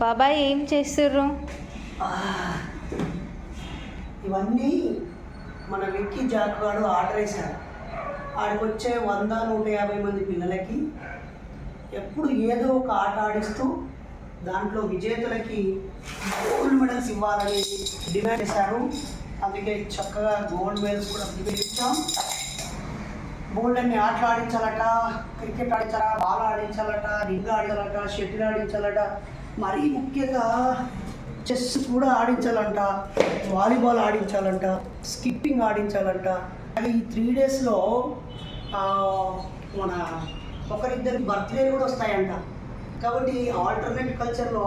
బాబాయ్ ఏం చేస్తుర్రు? ఇవన్నీ మన విక్కీ జాక్వాడు ఆర్డర్ వేశారు. ఆడికి వచ్చే వంద నూట యాభై మంది పిల్లలకి ఎప్పుడు ఏదో ఒక ఆట ఆడిస్తూ దాంట్లో విజేతలకి గోల్డ్ మెడల్స్ ఇవ్వాలని డిమాండ్ చేశారు. అందుకే చక్కగా గోల్డ్ మెడల్స్ కూడా వివరించాం బోల్డ్ అన్ని ఆటలు ఆడించాలట క్రికెట్ ఆడించాలా బాల్ ఆడించాలట రింగ్ ఆడించాలట షటిల్ ఆడించాలట మరీ ముఖ్యంగా చెస్ కూడా ఆడించాలంట వాలీబాల్ ఆడించాలంట స్కిప్పింగ్ ఆడించాలంట. ఈ త్రీ డేస్లో మన ఒకరిద్దరి బర్త్డే కూడా వస్తాయంట. కాబట్టి ఆల్టర్నేట్ కల్చర్లో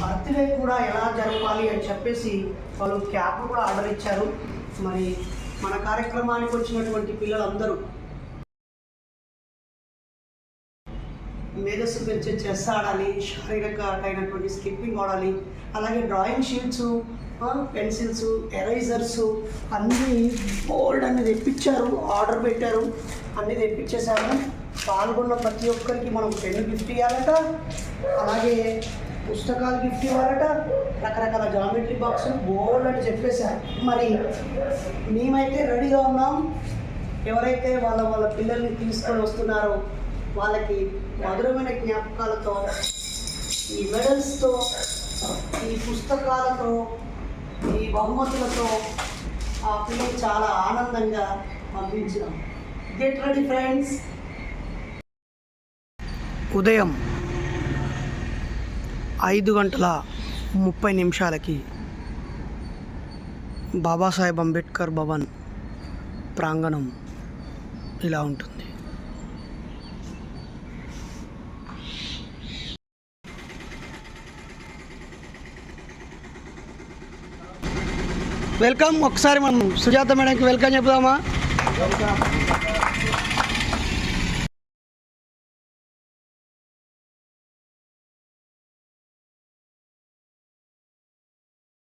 బర్త్డే కూడా ఎలా జరపాలి అని చెప్పేసి వాళ్ళు క్యాప్ కూడా ఆర్డర్ ఇచ్చారు. మరి మన కార్యక్రమానికి వచ్చినటువంటి పిల్లలందరూ మేధస్సు పెంచే చెస్ ఆడాలి శారీరక అయినటువంటి స్కిప్పింగ్ ఆడాలి అలాగే డ్రాయింగ్ షీట్స్ పెన్సిల్స్ ఎరైజర్స్ అన్నీ బోల్డ్ అన్ని తెప్పించారు ఆర్డర్ పెట్టారు అన్నీ తెప్పించేశారు. పాల్గొన్న ప్రతి ఒక్కరికి మనం పెన్ను గిఫ్ట్ ఇవ్వాలట అలాగే పుస్తకాలు గిఫ్ట్ ఇవ్వాలట రకరకాల జామెట్రీ బాక్సులు బోల్డ్ అని చెప్పేశారు. మరి మేమైతే రెడీగా ఉన్నాం. ఎవరైతే వాళ్ళ వాళ్ళ పిల్లల్ని తీసుకొని వస్తున్నారో వాళ్ళకి మధురమైన జ్ఞాపకాలతో ఈ మెడల్స్తో ఈ పుస్తకాలతో ఈ బహుమతులతో ఆ పిల్లలు చాలా ఆనందంగా పంపించినాం. గెట్ రెడీ ఫ్రెండ్స్ ఉదయం ఐదు గంటల ముప్పై నిమిషాలకి బాబాసాహెబ్ అంబేద్కర్ భవన్ ప్రాంగణం ఇలా ఉంటుంది. వెల్కమ్. ఒకసారి మనం సుజాత మేడంకి వెల్కమ్ చెప్దామా